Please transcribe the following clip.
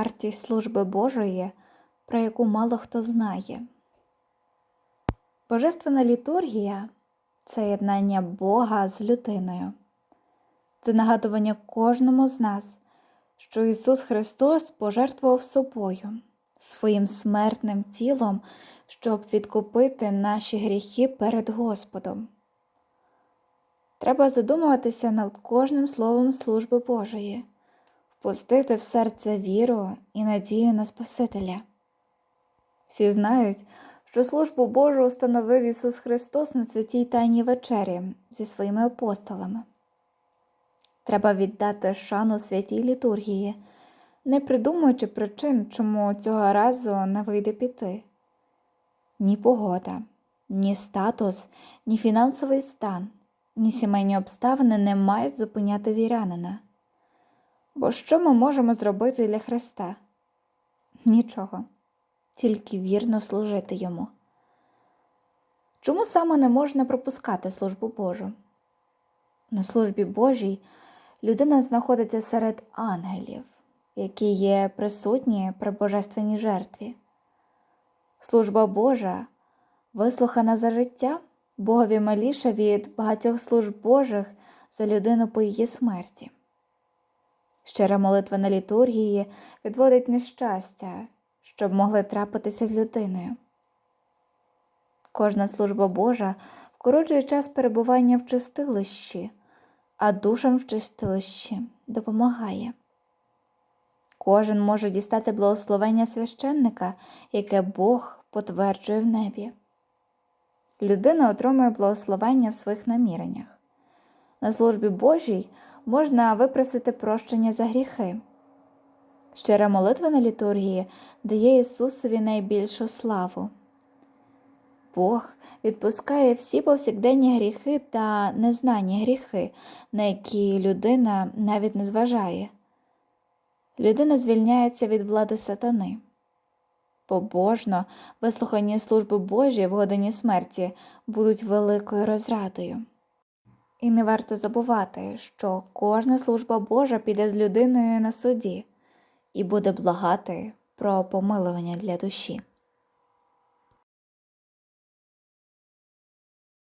вартість служби Божої, про яку мало хто знає. Божественна літургія це єднання Бога з людиною. Це нагадування кожному з нас, що Ісус Христос пожертвував собою, своїм смертним тілом, щоб відкупити наші гріхи перед Господом. Треба задумуватися над кожним словом служби Божої, впустити в серце віру і надію на Спасителя. Всі знають, що службу Божу установив Ісус Христос на святій Тайній вечері зі своїми апостолами. Треба віддати шану святій літургії, не придумуючи причин, чому цього разу не вийде піти. Ні погода, ні статус, ні фінансовий стан, ні сімейні обставини не мають зупиняти вірянина. Бо що ми можемо зробити для Христа? Нічого, тільки вірно служити Йому. Чому саме не можна пропускати службу Божу? На службі Божій людина знаходиться серед ангелів, які є присутні при божественній жертві. Служба Божа, вислухана за життя, Богові маліша від багатьох служб Божих за людину по її смерті. Щира молитва на літургії відводить нещастя, щоб могли трапитися з людиною. Кожна служба Божа вкороджує час перебування в чистилищі, а душам в чистилищі допомагає. Кожен може дістати благословення священника, яке Бог потверджує в небі. Людина отримує благословення в своїх наміреннях. На службі Божій можна випросити прощення за гріхи. Щира молитва на літургії дає Ісусові найбільшу славу. Бог відпускає всі повсякденні гріхи та незнані гріхи, на які людина навіть не зважає. Людина звільняється від влади сатани. Побожно вислухані служби Божі в годині смерті будуть великою розрадою. І не варто забувати, що кожна служба Божа піде з людиною на суді і буде благати про помилування для душі.